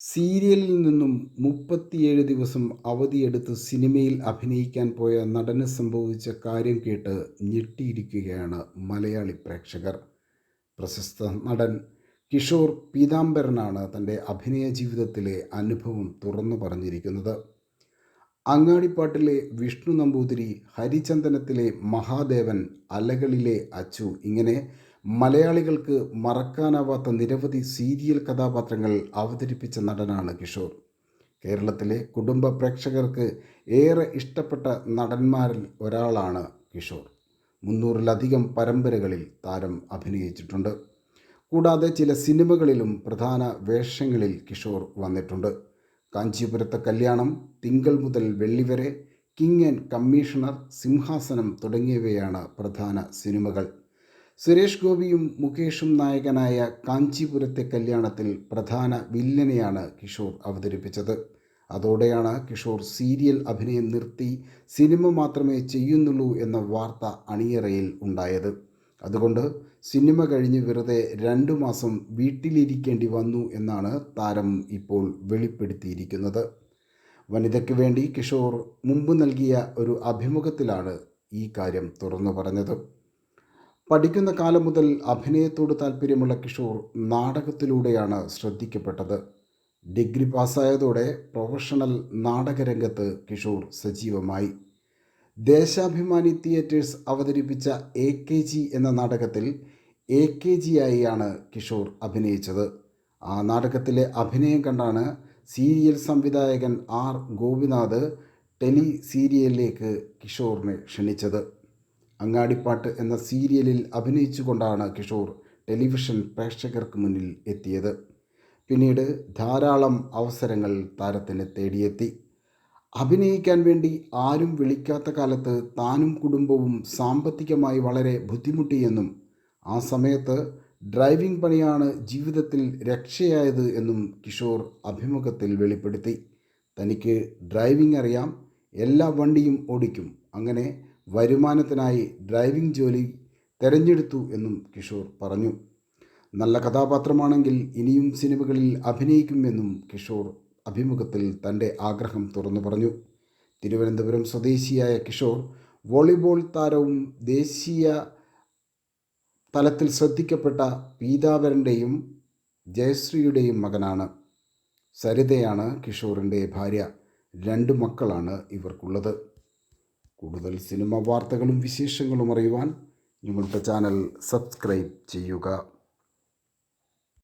സീരിയലിൽ നിന്നും മുപ്പത്തിയേഴ് ദിവസം അവധിയെടുത്ത് സിനിമയിൽ അഭിനയിക്കാൻ പോയ നടന് സംഭവിച്ച കാര്യം കേട്ട് ഞെട്ടിയിരിക്കുകയാണ് മലയാളി പ്രേക്ഷകർ. പ്രശസ്ത നടൻ കിഷോർ പീതാംബരനാണ് തന്റെ അഭിനയ ജീവിതത്തിലെ അനുഭവം തുറന്നു പറഞ്ഞിരിക്കുന്നത്. അങ്ങാടിപ്പാട്ടിലെ വിഷ്ണു നമ്പൂതിരി ഹരിചന്ദനത്തിലെ മഹാദേവൻ അലകളിലെ അച്ചു ഇങ്ങനെ മലയാളികൾക്ക് മറക്കാനാവാത്ത നിരവധി സീരിയൽ കഥാപാത്രങ്ങൾ അവതരിപ്പിച്ച നടനാണ് കിഷോർ. കേരളത്തിലെ കുടുംബ പ്രേക്ഷകർക്ക് ഏറെ ഇഷ്ടപ്പെട്ട നടന്മാരിൽ ഒരാളാണ് കിഷോർ. മുന്നൂറിലധികം പരമ്പരകളിൽ താരം അഭിനയിച്ചിട്ടുണ്ട്. കൂടാതെ ചില സിനിമകളിലും പ്രധാന വേഷങ്ങളിൽ കിഷോർ വന്നിട്ടുണ്ട്. കാഞ്ചീപുരത്തെ കല്യാണം തിങ്കൾ മുതൽ വെള്ളി വരെ കിങ് ആൻഡ് കമ്മീഷണർ സിംഹാസനം തുടങ്ങിയവയാണ് പ്രധാന സിനിമകൾ. സുരേഷ് ഗോപിയും മുകേഷും നായകനായ കാഞ്ചീപുരത്തെ കല്യാണത്തിൽ പ്രധാന വില്ലനെയാണ് കിഷോർ അവതരിപ്പിച്ചത്. അതോടെയാണ് കിഷോർ സീരിയൽ അഭിനയം നിർത്തി സിനിമ മാത്രമേ ചെയ്യുന്നുള്ളൂ എന്ന വാർത്ത അണിയറയിൽ ഉണ്ടായത്. അതുകൊണ്ട് സിനിമ കഴിഞ്ഞ് വെറുതെ രണ്ടു മാസം വീട്ടിലിരിക്കേണ്ടി വന്നു എന്നാണ് താരം ഇപ്പോൾ വെളിപ്പെടുത്തിയിരിക്കുന്നത്. വനിതയ്ക്ക് വേണ്ടി കിഷോർ മുമ്പ് നൽകിയ ഒരു അഭിമുഖത്തിലാണ് ഈ കാര്യം തുറന്നു പറഞ്ഞത്. പഠിക്കുന്ന കാലം മുതൽ അഭിനയത്തോട് താല്പര്യമുള്ള കിഷോർ നാടകത്തിലൂടെയാണ് ശ്രദ്ധിക്കപ്പെട്ടത്. ഡിഗ്രി പാസ്സായതോടെ പ്രൊഫഷണൽ നാടകരംഗത്ത് കിഷോർ സജീവമായി. ദേശാഭിമാനി തിയേറ്റേഴ്സ് അവതരിപ്പിച്ച എ കെ ജി എന്ന നാടകത്തിൽ എ കെ ജി ആയിയാണ് കിഷോർ അഭിനയിച്ചത്. ആ നാടകത്തിലെ അഭിനയം കണ്ടാണ് സീരിയൽ സംവിധായകൻ ആർ ഗോപിനാഥ് ടെലി സീരിയലിലേക്ക് കിഷോറിനെ ക്ഷണിച്ചത്. അങ്ങാടിപ്പാട്ട് എന്ന സീരിയലിൽ അഭിനയിച്ചുകൊണ്ടാണ് കിഷോർ ടെലിവിഷൻ പ്രേക്ഷകർക്ക് മുന്നിൽ എത്തിയത്. പിന്നീട് ധാരാളം അവസരങ്ങൾ താരത്തിന് തേടിയെത്തി. അഭിനയിക്കാൻ വേണ്ടി ആരും വിളിക്കാത്ത കാലത്ത് താനും കുടുംബവും സാമ്പത്തികമായി വളരെ ബുദ്ധിമുട്ടിയെന്നും ആ സമയത്ത് ഡ്രൈവിംഗ് പണിയാണ് ജീവിതത്തിൽ രക്ഷയായത് എന്നും കിഷോർ അഭിമുഖത്തിൽ വെളിപ്പെടുത്തി. തനിക്ക് ഡ്രൈവിംഗ് അറിയാം എല്ലാ വണ്ടിയും ഓടിക്കും അങ്ങനെ വരുമാനത്തിനായി ഡ്രൈവിംഗ് ജോലി തിരഞ്ഞെടുത്തു എന്നും കിഷോർ പറഞ്ഞു. നല്ല കഥാപാത്രമാണെങ്കിൽ ഇനിയും സിനിമകളിൽ അഭിനയിക്കുമെന്നും കിഷോർ അഭിമുഖത്തിൽ തന്റെ ആഗ്രഹം തുറന്നു പറഞ്ഞു. തിരുവനന്തപുരം സ്വദേശിയായ കിഷോർ വോളിബോൾ താരവും ദേശീയ തലത്തിൽ ശ്രദ്ധിക്കപ്പെട്ട പീതാവരന്റെയും ജയശ്രീയുടെയും മകനാണ്. സരിതയാണ് കിഷോറിന്റെ ഭാര്യ. രണ്ട് മക്കളാണ് ഇവർക്കുള്ളത്. കൂടുതൽ സിനിമ വാർത്തകളും വിശേഷങ്ങളും അറിയുവാൻ ഞങ്ങളുടെ ചാനൽ സബ്സ്ക്രൈബ് ചെയ്യുക.